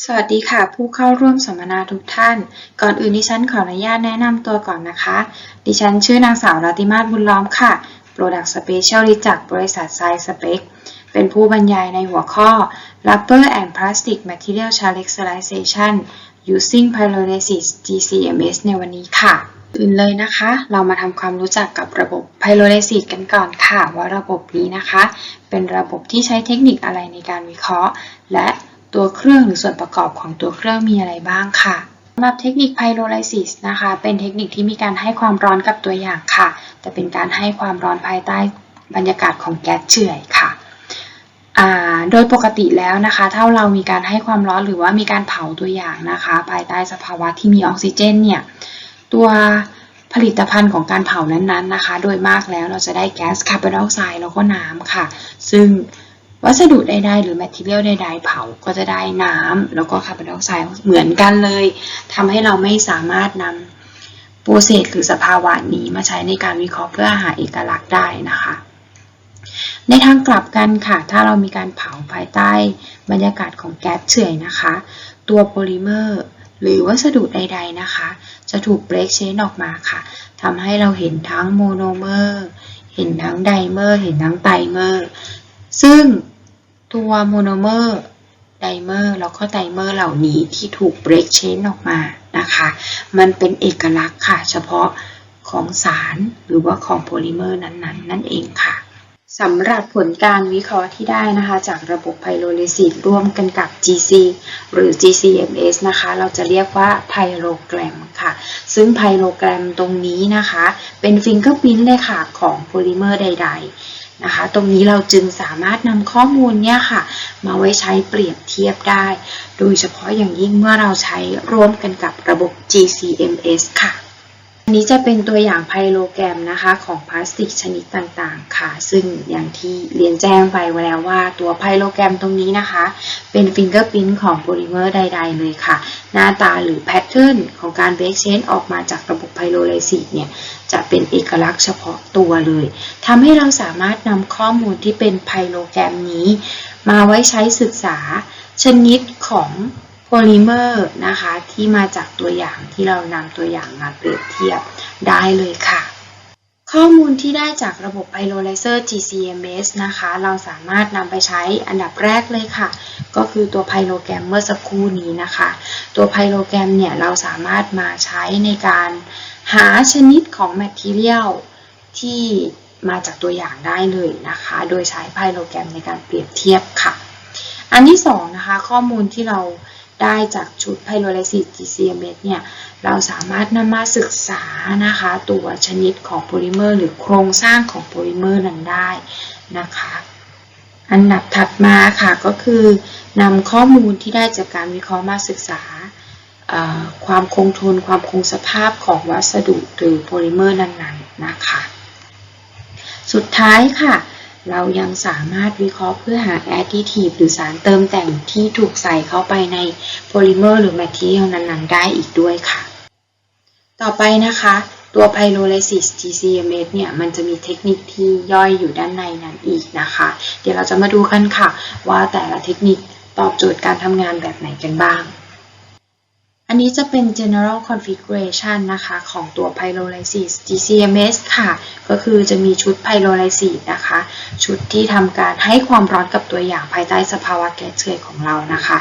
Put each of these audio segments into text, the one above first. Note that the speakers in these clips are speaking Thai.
สวัสดีค่ะ ผู้เข้าร่วมสัมมนาทุกท่าน ก่อนอื่นดิฉันขออนุญาตแนะนำตัวก่อนนะคะ ดิฉันชื่อนางสาวรัติมาศบุญล้อมค่ะ Product Specialist จากบริษัท Size Spec เป็นผู้บรรยายในหัวข้อ Rubber and Plastic Material Characterization using Pyrolysis GCMS ในวันนี้ค่ะ อื่นเลยนะคะ เรามาทำความรู้จักกับระบบ Pyrolysis กันก่อนค่ะ ว่าระบบนี้นะคะ เป็นระบบที่ใช้เทคนิคอะไรในการวิเคราะห์ และ ตัวเครื่องหรือส่วนประกอบของตัวเครื่องมีอะไรบ้างค่ะสำหรับเทคนิค Pyrolysis นะคะ เป็นเทคนิคที่มีการให้ความร้อนกับตัวอย่างค่ะ แต่เป็นการให้ความร้อนภายใต้บรรยากาศของแก๊สเฉื่อยค่ะโดยปกติแล้วนะคะ ถ้าเรามีการให้ความร้อนหรือว่ามีการเผาตัวอย่างนะคะ ภายใต้สภาวะที่มีออกซิเจนเนี่ย ตัวผลิตภัณฑ์ของการเผานั้นๆนะคะ โดยมากแล้วเราจะได้แก๊สคาร์บอนไดออกไซด์แล้วก็น้ำค่ะ ซึ่ง วัสดุใดๆหรือแมทเทียลใดๆ เผาก็จะได้น้ำแล้วก็คาร์บอนไดออกไซด์เหมือนกันเลยทำให้เราไม่สามารถนำโปรเซสหรือสภาวะนี้มาใช้ในการวิเคราะห์เพื่อหาเอกลักษณ์ได้นะคะ ในทางกลับกันค่ะ ถ้าเรามีการเผาภายใต้บรรยากาศของแก๊สเฉื่อยนะคะ ตัวโพลิเมอร์หรือวัสดุใด ๆนะคะ จะถูกเบรกเชนออกมาค่ะทำให้เราเห็นทั้งโมโนเมอร์ เห็นทั้งไดเมอร์ เห็นทั้งไตเมอร์ ซึ่ง ตัวโมโนเมอร์ไดเมอร์แล้วก็ไดเมอร์เหล่านี้ที่ถูกเบรกเชนออกมานะคะ มันเป็นเอกลักษณ์ค่ะ เฉพาะของสารหรือว่าของโพลิเมอร์นั้นๆ นั่นเองค่ะสำหรับผลการวิเคราะห์ที่ได้นะคะ จากระบบไพโรลิซิสร่วมกันกับ GC หรือ GCMS นะคะ เราจะเรียกว่าไพโรแกรมค่ะ ซึ่งไพโรแกรมตรงนี้นะคะ เป็นฟิงเกอร์พิ้นเลยค่ะของโพลิเมอร์ใด ๆ นะคะ ตรงนี้เราจึงสามารถนำข้อมูลเนี่ยค่ะ มาไว้ใช้เปรียบเทียบได้ โดยเฉพาะอย่างยิ่งเมื่อเราใช้ร่วมกันกับระบบ GCMS ค่ะอันนี้จะเป็นตัวอย่างไพโลแกรมนะคะของพลาสติกชนิดต่างๆ ค่ะ ซึ่งอย่างที่เรียนแจ้งไปไว้แล้วว่าตัวไพโลแกรมตรงนี้นะคะ เป็นฟิงเกอร์พิ้นของโพลิเมอร์ใด ๆ เลยค่ะ หน้าตาหรือแพทเทิร์นของการเบรกเชนออกมาจากระบบไพโรไลซิสเนี่ย จะเป็นเอกลักษณ์เฉพาะตัวเลยทำให้เราสามารถนำข้อมูลที่เป็นไพโลแกรมนี้ มาไว้ใช้ศึกษาชนิดของโพลิเมอร์นะคะที่มาจากตัวอย่างที่เรานำตัวอย่างมาเปรียบเทียบได้เลยค่ะ ข้อมูลที่ได้จากระบบ Pyrolyzer GCMS นะคะ เราสามารถนำไปใช้อันดับแรกเลยค่ะ ก็คือตัวไพโลแกรมเมื่อสักครู่นี้นะคะ ตัวไพโลแกรมเนี่ยเราสามารถมาใช้ในการ หาชนิดของ Material ที่มาจากตัวอย่างได้เลยนะคะ โดยใช้ไพโลแกรมในการเปรียบเทียบค่ะ อันที่สองนะคะข้อมูลที่เราได้จากชุด Pyrolysis GCMS เนี่ย เราสามารถนำมาศึกษานะคะ ตัวชนิดของโพลิเมอร์หรือโครงสร้างของโพลิเมอร์นั้นได้นะคะ อันดับถัดมาค่ะก็คือนำข้อมูลที่ได้จากการวิเคราะห์มาศึกษา ความคงทนความคงสภาพของวัสดุหรือโพลิเมอร์นั้นๆนะคะ สุดท้ายค่ะ เรายังสามารถวิเคราะห์เพื่อหาแอดดิทีฟหรือสารเติมแต่งที่ถูกใส่เข้าไปในโพลิเมอร์หรือแมทเทียลนั้นๆ ได้อีกด้วยค่ะ ต่อไปนะคะตัว Pyrolysis GCMS เนี่ย มันจะมีเทคนิคที่ย่อยอยู่ด้านในนั้นอีกนะคะ เดี๋ยวเราจะมาดูกันค่ะ ว่าแต่ละเทคนิคตอบโจทย์การทำงานแบบไหนกันบ้าง อันนี้จะเป็น general configuration นะคะของตัว pyrolysis GCMS ค่ะ ก็คือจะมีชุด pyrolysis นะคะ ชุดที่ทำการให้ความร้อนกับตัวอย่างภายใต้สภาวะแก๊สเฉยของเรานะคะ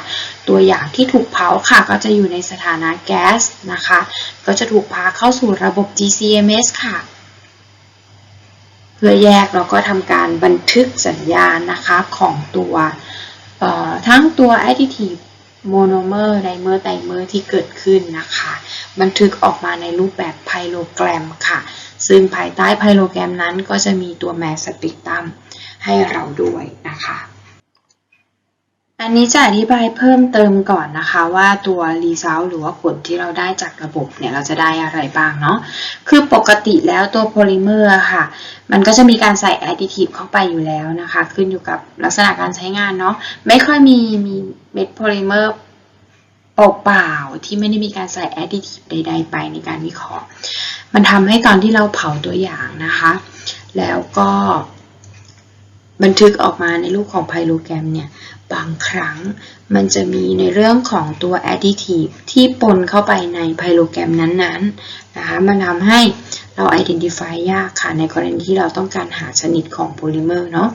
ตัวอย่างที่ถูกเผาค่ะ ก็จะอยู่ในสถานะแก๊สนะคะ ก็จะถูกพาเข้าสู่ระบบ GCMS ค่ะเพื่อแยกแล้วก็ทำการบันทึกสัญญาณนะคะของตัวทั้งตัว additive โมโนเมอร์ไดเมอร์ไดเมอร์ที่เกิดขึ้นนะคะ บันทึกออกมาในรูปแบบไพโลแกรมค่ะ ซึ่งภายใต้ไพโลแกรมนั้นก็จะมีตัวแมสสปิกตัมให้เราด้วยนะคะ อันนี้จะอธิบายเพิ่มเติมก่อนนะคะว่าตัวรีเซลหรือว่าผลที่เราได้จากระบบเนี่ยเราจะได้อะไรบ้างเนาะ คือปกติแล้วตัวโพลิเมอร์ค่ะ มันก็จะมีการใส่แอดดิทีฟเข้าไปอยู่แล้วนะคะ ขึ้นอยู่กับลักษณะการใช้งานเนาะ ไม่ค่อยมีมีเม็ดโพลิเมอร์เปล่าๆที่ไม่ได้มีการใส่แอดดิทีฟใด ๆ ไปในการวิเคราะห์ มันทำให้ตอนที่เราเผาตัวอย่างนะคะ แล้วก็ บันทึกออกมาในรูปของไพโลแกรมเนี่ย บางครั้งมันจะมีในเรื่องของตัว additive ที่ปนเข้าไปในไพโลแกรมนั้นๆนะคะมันทำให้เรา identify ยากค่ะ ในกรณีที่เราต้องการหาชนิดของโพลิเมอร์เนาะ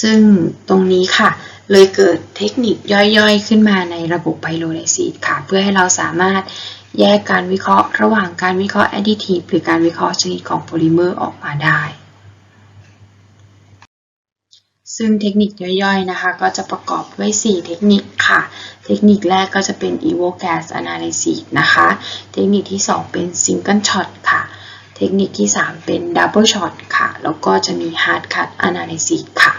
ซึ่งตรงนี้ค่ะ เลยเกิดเทคนิคย่อยๆ ขึ้นมาในระบบไพโลไลซิสค่ะ เพื่อให้เราสามารถแยกการวิเคราะห์ ระหว่างการวิเคราะห์ additive หรือการวิเคราะห์ชนิดของโพลิเมอร์ออกมาได้ ซึ่งเทคนิคย่อยๆนะคะ ก็จะประกอบด้วย 4 เทคนิคค่ะ เทคนิคแรกก็จะเป็น evo gas analysis นะคะ เทคนิคที่ 2 เป็น single shot ค่ะ เทคนิคที่ 3 เป็น double shot ค่ะ แล้วก็จะมี hard cut analysis ค่ะ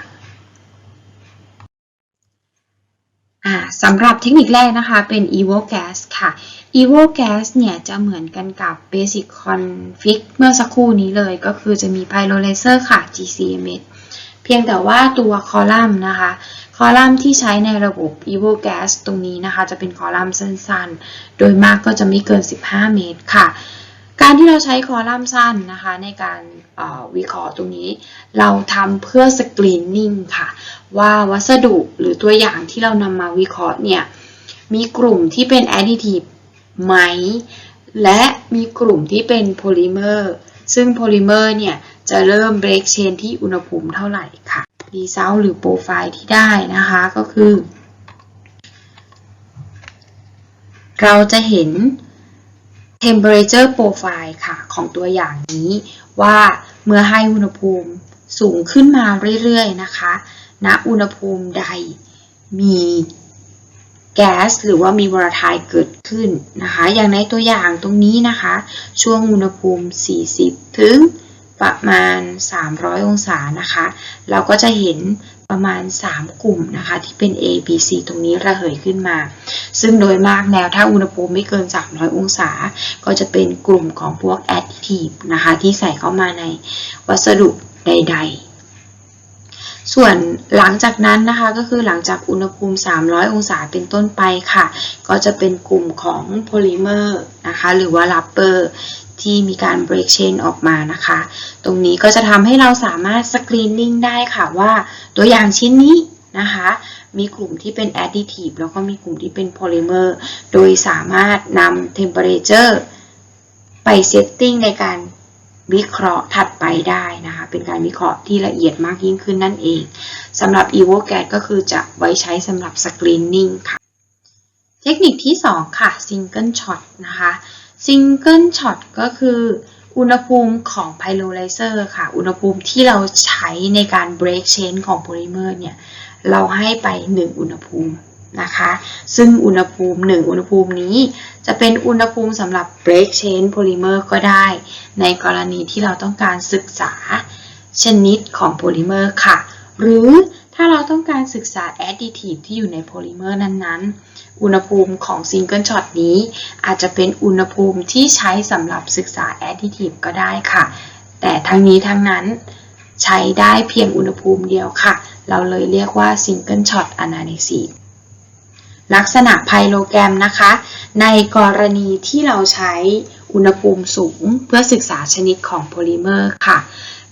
สำหรับเทคนิคแรกนะคะเป็น evo gas ค่ะ evo gas เนี่ยจะเหมือนกันกับ basic config เมื่อสักครู่นี้เลยก็คือจะมี pyrolyzer ค่ะ gcms เพียงแต่ว่าตัวคอลัมน์นะคะคอลัมน์ที่ใช้ในระบบ evo gas ตรงนี้นะคะ จะเป็นคอลัมน์สั้นๆ โดยมากก็จะไม่เกิน 15 เมตรค่ะ การที่เราใช้คอลัมน์สั้นนะคะ ในการวิเคราะห์ตรงนี้ เราทำเพื่อสกรีนนิ่งค่ะ ว่าวัสดุหรือตัวอย่างที่เรานำมาวิเคราะห์เนี่ย มีกลุ่มที่เป็น additive ไหม และมีกลุ่มที่เป็นโพลิเมอร์ซึ่งโพลิเมอร์เนี่ย จะเริ่ม break chain ที่อุณหภูมิเท่าไหร่ค่ะ result หรือโปรไฟล์ที่ได้นะคะก็คือ เราจะเห็น temperature profile ค่ะ ของตัวอย่างนี้ว่าเมื่อให้อุณหภูมิสูงขึ้นมาเรื่อยๆนะคะณนะอุณหภูมิใดมีแก๊สหรือว่ามีวอลาไทเกิดขึ้นนะคะ อย่างในตัวอย่างตรงนี้นะคะ ช่วงอุณหภูมิ 40 ถึง ประมาณ 300 องศานะคะ เราก็จะเห็นประมาณ 3 กลุ่มนะคะ ที่เป็น A B C ตรงนี้ระเหยขึ้นมา ซึ่งโดยมากแล้วถ้าอุณหภูมิไม่เกิน 300 องศา ก็จะเป็นกลุ่มของพวก additive นะคะ ที่ใส่เข้ามาในวัสดุใด ๆส่วนหลังจากนั้นนะคะก็คือหลังจากอุณหภูมิ 300 องศาเป็นต้นไปค่ะ ก็จะเป็นกลุ่มของโพลิเมอร์นะคะหรือว่าลับเปอร์ ที่มีการ break chain ออกมานะคะ ตรงนี้ก็จะทำให้เราสามารถ screening ได้ค่ะว่าตัวอย่างชิ้นนี้นะคะ มีกลุ่มที่เป็น additive แล้วก็มีกลุ่มที่เป็น polymer โดยสามารถนำ temperature ไป setting ในการวิเคราะห์ถัดไปได้นะคะ เป็นการวิเคราะห์ที่ละเอียดมากยิ่งขึ้นนั่นเองสำหรับ EvoCAD ก็คือจะไว้ใช้สำหรับ screening ค่ะ เทคนิคที่ 2 ค่ะ single shot นะคะ single shot ก็คืออุณหภูมิของ pyrolyzer ค่ะ อุณหภูมิที่เราใช้ในการ break chain ของ polymer เนี่ย เราให้ไป 1 อุณหภูมินะคะ ซึ่งอุณหภูมิ 1 อุณหภูมินี้จะเป็นอุณหภูมิสำหรับ break chain polymer ก็ได้ ในกรณีที่เราต้องการศึกษาชนิดของโพลิเมอร์ค่ะ หรือ ถ้าเราต้องการศึกษา additive ที่อยู่ในโพลิเมอร์นั้นๆ อุณหภูมิของ single shot นี้ อาจจะเป็นอุณหภูมิที่ใช้สำหรับศึกษา additive ก็ได้ค่ะ แต่ทั้งนี้ทั้งนั้นใช้ได้เพียงอุณหภูมิเดียวค่ะ เราเลยเรียกว่า single shot analysis ลักษณะไพโลแกรมนะคะ ในกรณีที่เราใช้อุณหภูมิสูงเพื่อศึกษาชนิดของโพลิเมอร์ค่ะ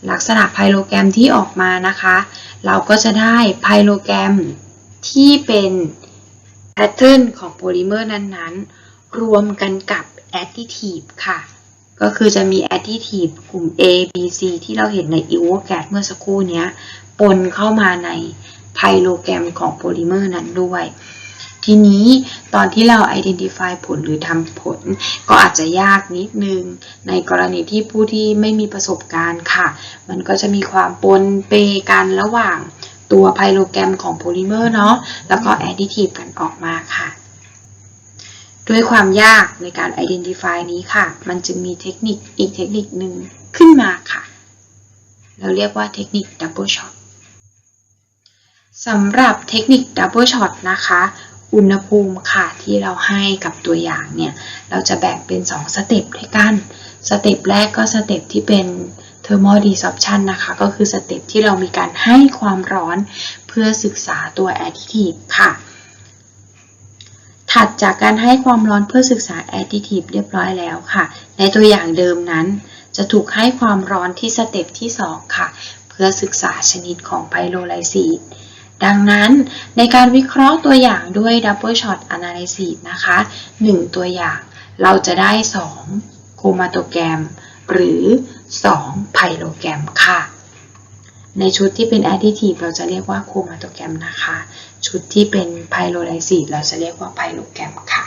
ลักษณะไพโลแกรมที่ออกมานะคะ เราก็จะได้ไพโลแกรมที่เป็นแพทเทิร์นของโพลิเมอร์นั้นๆ รวมกันกับแอดดิทีฟค่ะ ก็คือจะมีแอดดิทีฟกลุ่ม A B C ที่เราเห็นใน e v o c a d เมื่อสักครู่นี้ปนเข้ามาในไพโลแกรมของโพลิเมอร์นั้นด้วย ทีนี้ตอนที่เรา identify ผลหรือทำผล ก็อาจจะยากนิดนึง ในกรณีที่ผู้ที่ไม่มีประสบการณ์ค่ะ มันก็จะมีความปนเปกันระหว่างตัวไพโลแกรมของโพลิเมอร์เนาะแล้วก็ additive กันออกมาค่ะด้วยความยากในการ identify นี้ค่ะ มันจึงมีเทคนิคอีกเทคนิคหนึ่งขึ้นมาค่ะ เราเรียกว่าเทคนิค double shot สำหรับเทคนิค double shot นะคะ อุณหภูมิค่ะที่เราให้กับตัวอย่างเนี่ยเราจะแบ่งเป็น 2 สเต็ปด้วยกัน สเต็ปแรกก็สเต็ปที่เป็น thermal desorption นะคะก็คือสเต็ปที่เรามีการให้ความร้อนเพื่อศึกษาตัว additive ค่ะ ถัดจากการให้ความร้อนเพื่อศึกษา additive เรียบร้อยแล้วค่ะ ในตัวอย่างเดิมนั้น จะถูกให้ความร้อนที่สเต็ปที่ 2 ค่ะ เพื่อพื่อศึกษาชนิดของไพโรไลซีด ดังนั้นในการวิเคราะห์ตัวอย่างด้วย Double Shot Analysis นะคะ 1 ตัวอย่างเราจะได้ 2 โครมาโตแกรม หรือ 2 ไพโลแกรมค่ะ ในชุดที่เป็น Additive เราจะเรียกว่าโครมาโตแกรมนะคะ ชุดที่เป็นไพโรไลซีดเราจะเรียกว่าไพโลแกรมค่ะ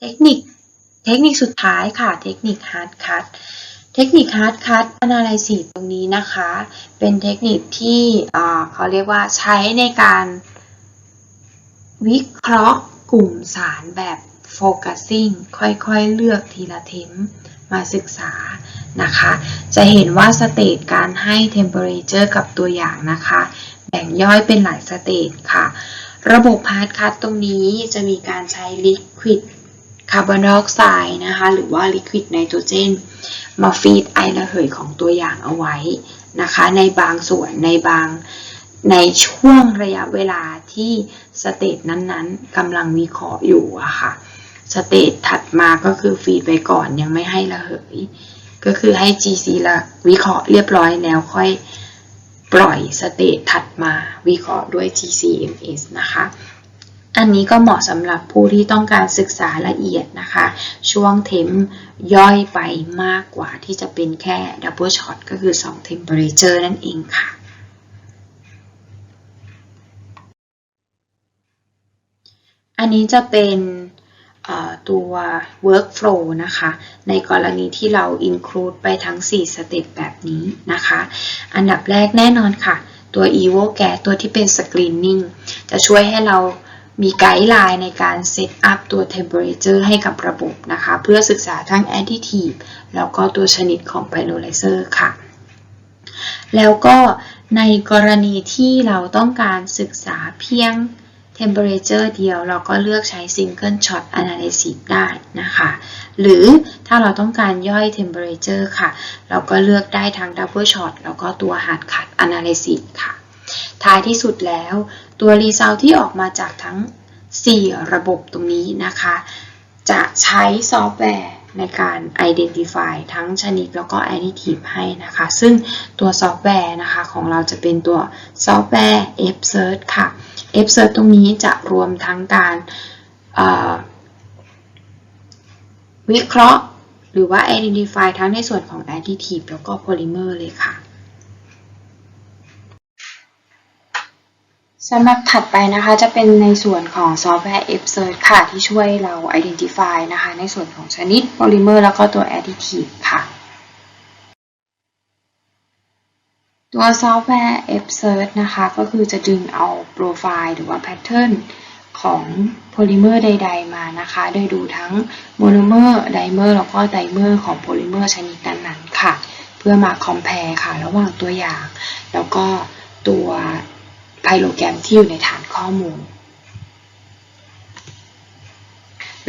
เทคนิค เทคนิคสุดท้ายค่ะ เทคนิค Hard Cut เทคนิค Hard Cut Analysis ตรงนี้นะคะ เป็นเทคนิคที่เขาเรียกว่าใช้ในการวิเคราะห์กลุ่มสารแบบ Focusing ค่อยๆ เลือกทีละเทมมาศึกษานะคะ จะเห็นว่าสเตจการให้ Temperature กับตัวอย่างนะคะ แบ่งย่อยเป็นหลายสเตจค่ะ ระบบ Hard Cut ตรงนี้จะมีการใช้ Liquid คาร์บอนไดออกไซด์นะคะหรือว่าลิควิดไนโตรเจนมาฟีดไอระเหยของตัวอย่างเอาไว้นะคะในบางส่วนในบางในช่วงระยะเวลาที่สเตจนั้นๆกำลังวิเคราะห์อยู่อะค่ะสเตจถัดมาก็คือฟีดไปก่อนยังไม่ให้ระเหย ก็คือให้ GC ละวิเคราะห์เรียบร้อยแล้วค่อยปล่อยสเตจถัดมาวิเคราะห์ด้วย GCMS นะคะ อันนี้ก็เหมาะสำหรับผู้ที่ต้องการศึกษาละเอียดนะคะ ช่วงเทมย่อยไปมากกว่าที่จะเป็นแค่ดับเบิลช็อตก็คือ2 temperature นั่นเองค่ะ อันนี้จะเป็นตัว workflow นะคะ ในกรณีที่เรา include ไปทั้ง4สเต็ปแบบนี้นะคะ อันดับแรกแน่นอนค่ะ ตัว evo gas ตัวที่เป็น screening จะช่วยให้เรา มีไกด์ไลน์ในการเซตอัพตัว temperature ให้กับระบบนะคะ เพื่อศึกษาทั้ง additive แล้วก็ตัวชนิดของ pyrolyzer ค่ะ แล้วก็ในกรณีที่เราต้องการศึกษาเพียง temperature เดียว เราก็เลือกใช้ single shot analysis ได้นะคะ หรือถ้าเราต้องการย่อย temperature ค่ะ เราก็เลือกได้ทั้ง double shot แล้วก็ตัว hard cut analysis ค่ะ ท้ายที่สุดแล้ว ตัวรีเซลที่ออกมาจากทั้ง 4 ระบบตรงนี้นะคะ จะใช้ซอฟต์แวร์ในการ identify ทั้งชนิดแล้วก็ additive ให้นะคะ ซึ่งตัวซอฟต์แวร์นะคะของเราจะเป็นตัวซอฟต์แวร์ F-Search ค่ะ F-Search ตรงนี้จะรวมทั้งการวิเคราะห์หรือว่า identify ทั้งในส่วนของ additive แล้วก็ polymer เลยค่ะ สำหรับถัดไปนะคะจะเป็นในส่วนของซอฟต์แวร์ F-Search ค่ะ ที่ช่วยเรา identify นะคะ ในส่วนของชนิด polymer แล้วก็ตัว additive ค่ะ ตัวซอฟต์แวร์ F-Search นะคะ ก็คือจะดึงเอาโปรไฟล์หรือว่า pattern ของโพลิเมอร์ใด ๆ มานะคะ โดยดูทั้งโมโนเมอร์ไดเมอร์แล้วก็ไดเมอร์ของโพลิเมอร์ชนิดนั้นๆค่ะ เพื่อมา compare ค่ะ ระหว่างตัวอย่าง แล้วก็ตัว ไพโลแกรมที่อยู่ในฐานข้อมูล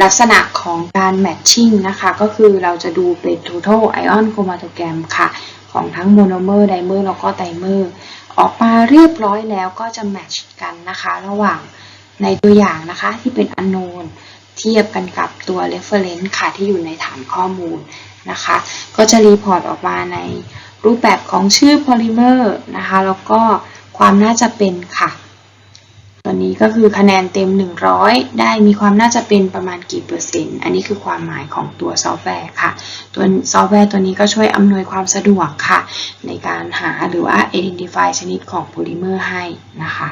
ลักษณะของการ matching นะคะก็คือเราจะดูเป็น total ion chromatogram ค่ะ ของทั้งโมโนเมอร์ไดเมอร์แล้วก็ไดเมอร์ ออกมาเรียบร้อยแล้วก็จะ match กันนะคะ ระหว่างในตัวอย่างนะคะที่เป็น unknown เทียบกันกับตัว reference ค่ะที่อยู่ในฐานข้อมูลนะคะ ก็จะรีพอร์ตออกมาในรูปแบบของชื่อ polymer นะคะ แล้วก็ ความน่าจะเป็นค่ะ ตัวนี้ก็คือคะแนนเต็ม 100 ได้มีความน่าจะเป็นประมาณกี่เปอร์เซ็นต์ อันนี้คือความหมายของตัวซอฟต์แวร์ค่ะ ตัวซอฟต์แวร์ตัวนี้ก็ช่วยอำนวยความสะดวกค่ะ ในการหาหรือว่า identify ชนิดของโพลิเมอร์ให้นะคะ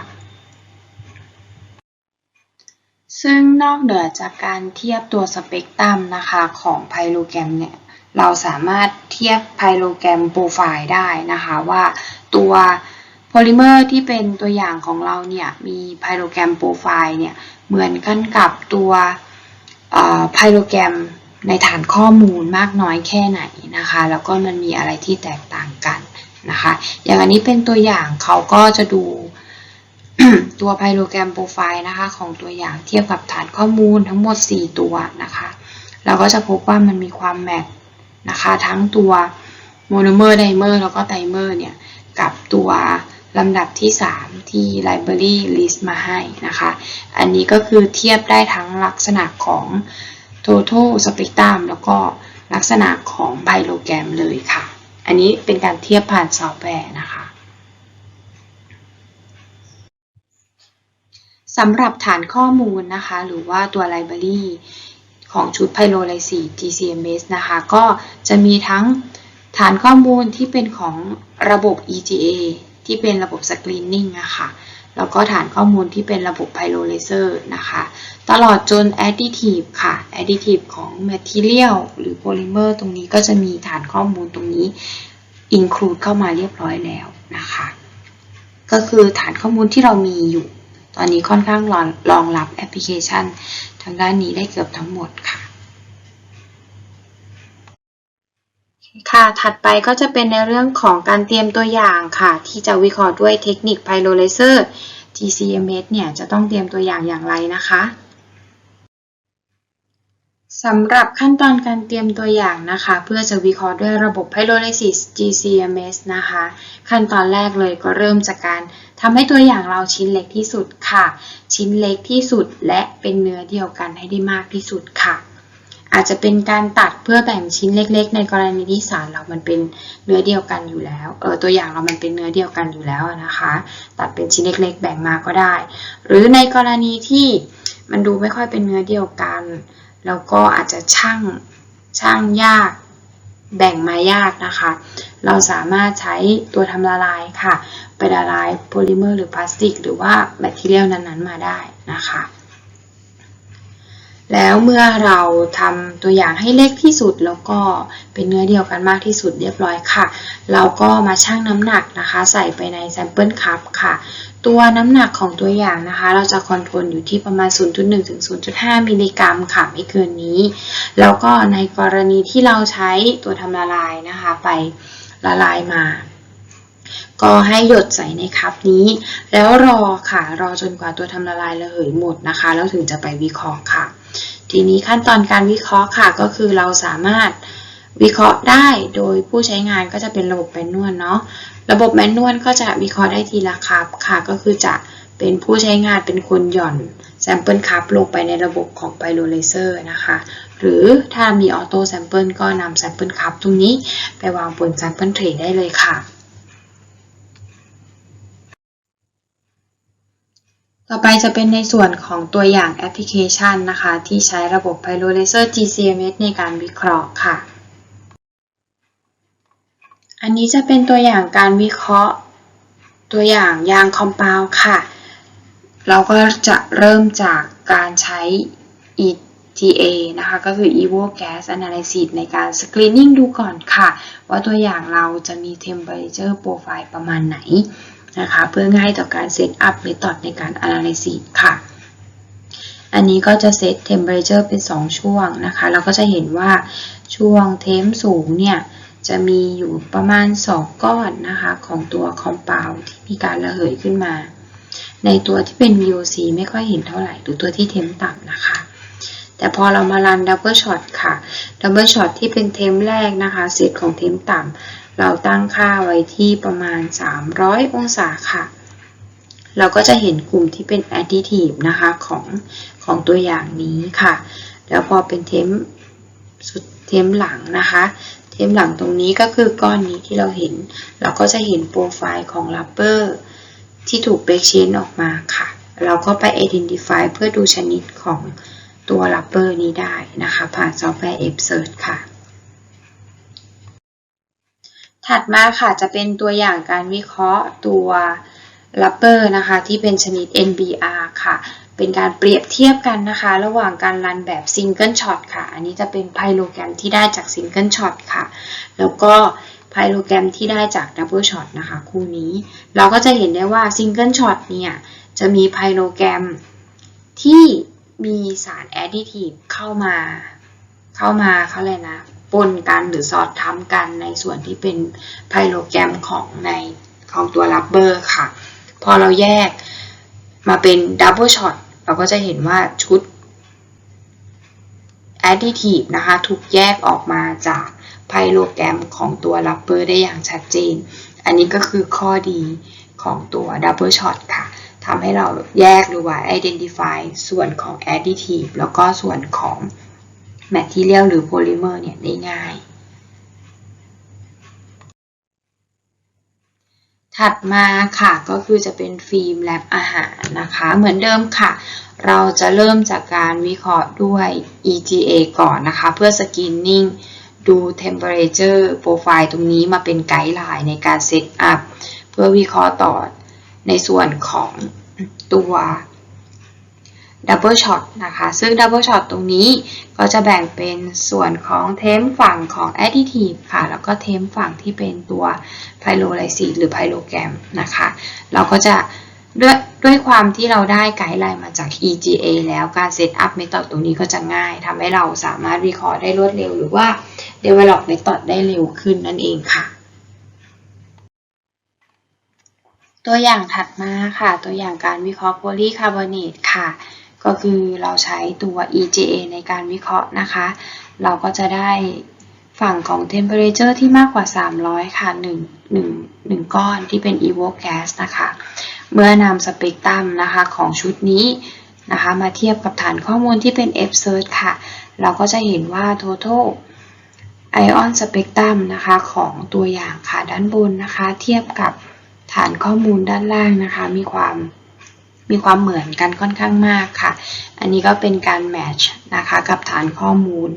ซึ่งนอกเหนือจากการเทียบตัวสเปกตรัมนะคะของไพโลแกรมเนี่ย เราสามารถเทียบไพโลแกรมโปรไฟล์ได้นะคะว่าตัว โพลิเมอร์ที่เป็นตัวอย่างของเราเนี่ยมีไพโรแกรมโปรไฟล์เนี่ยเหมือนกันกับตัวไพโรแกรมในฐานข้อมูลมากน้อยแค่ไหนนะคะ แล้วก็มันมีอะไรที่แตกต่างกันนะคะ อย่างอันนี้เป็นตัวอย่างเขาก็จะดูตัวไพโรแกรมโปรไฟล์นะคะของตัวอย่างเทียบกับฐานข้อมูลทั้งหมด 4 ตัวนะคะเราก็จะพบว่ามันมีความแมทนะคะ ทั้งตัวโมโนเมอร์ไดเมอร์แล้วก็ไดเมอร์เนี่ยกับตัว ลำดับที่ 3 ที่ library list มาให้นะคะ อันนี้ก็คือเทียบได้ทั้งลักษณะของ total spectrum แล้วก็ลักษณะของไพโลแกรมเลยค่ะ อันนี้เป็นการเทียบผ่านซอฟต์แวร์นะคะสำหรับฐานข้อมูลนะคะ หรือว่าตัว library ของชุด Pyrolysis GCMS นะคะ ก็จะมีทั้งฐานข้อมูลที่เป็นของระบบ EGA ที่เป็นระบบ Screening นะคะแล้วก็ฐานข้อมูลที่เป็นระบบ Pyrolyzer นะคะ ตลอดจน Additive ค่ะ Additive ของ Material หรือ Polymer ตรงนี้ก็จะมีฐานข้อมูลตรงนี้ include เข้ามาเรียบร้อยแล้วนะคะ ก็คือฐานข้อมูลที่เรามีอยู่ ตอนนี้ค่อนข้างรองรับแอปพลิเคชัน ทางด้านนี้ได้เกือบทั้งหมดค่ะ ค่ะ ถัดไปก็จะเป็นในเรื่องของการเตรียมตัวอย่างค่ะ ที่จะวิเคราะห์ด้วยเทคนิค Pyrolyzer GCMS เนี่ยจะต้องเตรียมตัวอย่างอย่างไรนะคะสำหรับขั้นตอนการเตรียมตัวอย่างนะคะ เพื่อจะวิเคราะห์ด้วยระบบ Pyrolysis GCMS นะคะ ขั้นตอนแรกเลยก็เริ่มจากการทำให้ตัวอย่างเราชิ้นเล็กที่สุดค่ะ ชิ้นเล็กที่สุดและเป็นเนื้อเดียวกันให้ได้มากที่สุดค่ะ อาจจะเป็นการตัดเพื่อแบ่งชิ้นเล็ก ๆ ในกรณีที่สารเรามันเป็นเนื้อเดียวกันอยู่แล้ว เออตัวอย่างเรามันเป็นเนื้อเดียวกันอยู่แล้วนะคะ ตัดเป็นชิ้นเล็ก ๆ แบ่งมาก็ได้ หรือในกรณีที่มันดูไม่ค่อยเป็นเนื้อเดียวกันแล้วก็อาจจะช่างช่างยาก แบ่งมายากนะคะ เราสามารถใช้ตัวทำละลายค่ะ ไปละลายโพลิเมอร์หรือพลาสติก หรือว่าแมทเทียลนั้นๆมาได้นะคะ แล้วเมื่อเราทำตัวอย่างให้เล็กที่สุด แล้วก็เป็นเนื้อเดียวกันมากที่สุดเรียบร้อยค่ะ เราก็มาชั่งน้ำหนักนะคะ ใส่ไปในแซมเปิลคัพค่ะ ตัวน้ำหนักของตัวอย่างนะคะ เราจะคอนโทรลอยู่ที่ประมาณ 0.1 ถึง 0.5 มิลลิกรัมค่ะไม่เกินนี้ แล้วก็ในกรณีที่เราใช้ตัวทำละลายนะคะ ไปละลายมาก็ให้หยดใส่ในคัพนี้ แล้วรอค่ะ รอจนกว่าตัวทำละลายระเหยหมดนะคะ แล้วถึงจะไปวิเคราะห์ค่ะ ทีนี้ขั้นตอนการวิเคราะห์ค่ะก็คือเราสามารถวิเคราะห์ได้โดยผู้ใช้งานก็จะเป็นระบบแมนนวลเนาะระบบแมนนวลก็จะวิเคราะห์ได้ทีละคับค่ะ ก็คือจะเป็นผู้ใช้งานเป็นคนหย่อนแซมเปิลคัพลงไปในระบบของไพโรเลเซอร์นะคะ หรือถ้ามีออโต้แซมเปิลก็นำแซมเปิลคัพตรงนี้ไปวางบนแซมเปิลเทรได้เลยค่ะ ต่อไปจะเป็นในส่วนของตัวอย่างแอปพลิเคชันนะคะ ที่ใช้ระบบ Pyrolyzer GCMS ในการวิเคราะห์ค่ะ อันนี้จะเป็นตัวอย่างการวิเคราะห์ ตัวอย่างยางคอมเพลค่ะ เราก็จะเริ่มจากการใช้ ETA นะคะ ก็คือ Evo Gas Analysis ในการ Screening ดูก่อนค่ะ ว่าตัวอย่างเราจะมี Temperature Profile ประมาณไหน นะคะ เพื่อง่ายต่อการ Set up Method ในการ Analysis ค่ะ อันนี้ก็จะเซต Temperature เป็น 2 ช่วงนะคะ เราก็จะเห็นว่าช่วงเทมสูงเนี่ยจะมีอยู่ประมาณ 2 ก้อนนะคะ ของตัวคอมเพลที่มีการระเหยขึ้นมา ในตัวที่เป็น VOC ไม่ค่อยเห็นเท่าไหร่หรือตัวที่เทมต่ำนะคะ แต่พอเรามารันดับเบิลช็อตค่ะดับเบิลช็อตที่เป็นเทมแรกนะคะเซตของเทมต่ำ เราตั้งค่าไว้ที่ประมาณ 300 องศาค่ะ เราก็จะเห็นกลุ่มที่เป็น additive นะคะของของตัวอย่างนี้ค่ะ แล้วพอเป็นเทมสุดเทมหลังนะคะ เทมหลังตรงนี้ก็คือก้อนนี้ที่เราเห็น เราก็จะเห็นโปรไฟล์ของลับเบอร์ที่ถูกเบรกเชนออกมาค่ะ เราก็ไป identify เพื่อดูชนิดของตัวลับเบอร์นี้ได้นะคะ ผ่านซอฟต์แวร์ F Search ค่ะ ถัดมาค่ะจะเป็นตัวอย่างการวิเคราะห์ตัวลับเบอร์นะคะที่เป็นชนิด NBR ค่ะ เป็นการเปรียบเทียบกันนะคะ ระหว่างการรันแบบซิงเกิลช็อตค่ะ อันนี้จะเป็นไพโลแกรมที่ได้จากซิงเกิลช็อตค่ะ แล้วก็ไพโลแกรมที่ได้จากดับเบิลช็อตนะคะคู่นี้ เราก็จะเห็นได้ว่าซิงเกิลช็อตเนี่ยจะมีไพโลแกรมที่มีสารแอดดิทีฟเข้ามา เข้ามาเขาเลยนะ ปนกันหรือสอดทำกันในส่วนที่เป็นไพโลแกรมของในของตัวรับเบอร์ค่ะ พอเราแยกมาเป็นดับเบิลช็อตเราก็จะเห็นว่าชุด additive นะคะถูกแยกออกมาจากไพโลแกรมของตัวรับเบอร์ได้อย่างชัดเจน อันนี้ก็คือข้อดีของตัว Double Shot ค่ะทำให้เราแยกหรือว่า identify ส่วนของ additive แล้วก็ส่วนของ material หรือ polymer เนี่ยได้ง่าย ถัดมาค่ะก็คือจะเป็นฟิล์มแลบอาหารนะคะ เหมือนเดิมค่ะ เราจะเริ่มจากการวิเคราะห์ด้วย EGA ก่อนนะคะ เพื่อ screening ดู temperature profile ตรงนี้มาเป็นไกด์ไลน์ในการเซตอัพเพื่อวิเคราะห์ต่อในส่วนของตัว Double Shot นะคะ ซึ่ง Double Shot ตตรงนี้ก็จะแบ่งเป็นส่วนของเทมฝั่งของ Additive ค่ะ แล้วก็เทมฝั่งที่เป็นตัว Pyrolysis หรือ Pyrogram นะคะ เราก็จะด้วยด้วยความที่เราได้ไกด์ไลน์มาจาก EGA แล้วการเซตอัพเมธอดตรงนี้ก็จะง่ายทำให้เราสามารถวิเคราะห์ได้รวดเร็ว หรือว่า develop method ได้เร็วขึ้นนั่นเองค่ะ ตัวอย่างถัดมาค่ะ ตัวอย่างการวิเคราะห์โพลีคาร์บอเนตค่ะ ก็คือเราใช้ตัว EGA ในการวิเคราะห์นะคะ เราก็จะได้ฝั่งของ temperature ที่มากกว่า 300 ค่ะ1 1 1 ก้อนที่เป็น evoke gas นะคะ เมื่อนำสเปกตรัมนะคะของชุดนี้นะคะ มาเทียบกับฐานข้อมูลที่เป็น F search ค่ะ เราก็จะเห็นว่า total ion spectrum นะคะของตัวอย่างค่ะด้านบนนะคะ เทียบกับฐานข้อมูลด้านล่างนะคะ มีความ มีความเหมือนกันค่อนข้างมากค่ะ อันนี้ก็เป็นการ match นะคะกับฐานข้อมูล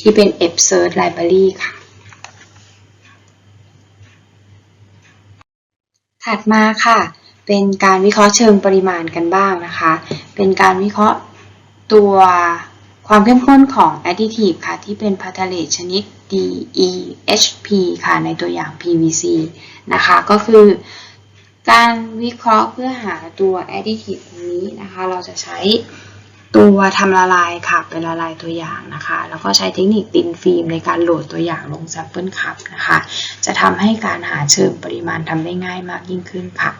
ที่เป็น F search library ค่ะ ถัดมาค่ะ เป็นการวิเคราะห์เชิงปริมาณกันบ้างนะคะ เป็นการวิเคราะห์ตัวความเข้มข้นของ additive ค่ะ ที่เป็น p a t a l a t e ชนิด DEHP ค่ะ ในตัวอย่าง PVC นะคะ ก็คือ การวิเคราะห์เพื่อหาตัว additive ตรงนี้นะคะ เราจะใช้ตัวทำละลายค่ะเป็นละลายตัวอย่างนะคะ แล้วก็ใช้เทคนิคตินฟิล์มในการโหลดตัวอย่างลง sample cup นะคะ จะทำให้การหาเชิงปริมาณทำได้ง่ายมากยิ่งขึ้นค่ะ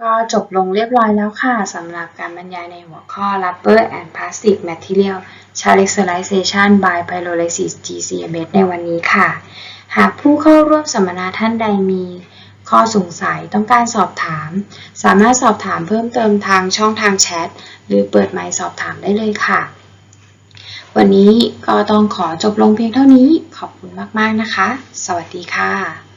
ก็จบลงเรียบร้อยแล้วค่ะสำหรับการบรรยายในหัวข้อ Rubber and Plastic Material Characterization by Pyrolysis GCMS ในวันนี้ค่ะ หากผู้เข้าร่วมสัมมนาท่านใดมี ข้อสงสัยต้องการสอบถาม สามารถสอบถามเพิ่มเติมทางช่องทางแชทหรือเปิดไมค์สอบถามได้เลยค่ะ วันนี้ก็ต้องขอจบลงเพียงเท่านี้ขอบคุณมาก ๆ นะคะ สวัสดีค่ะ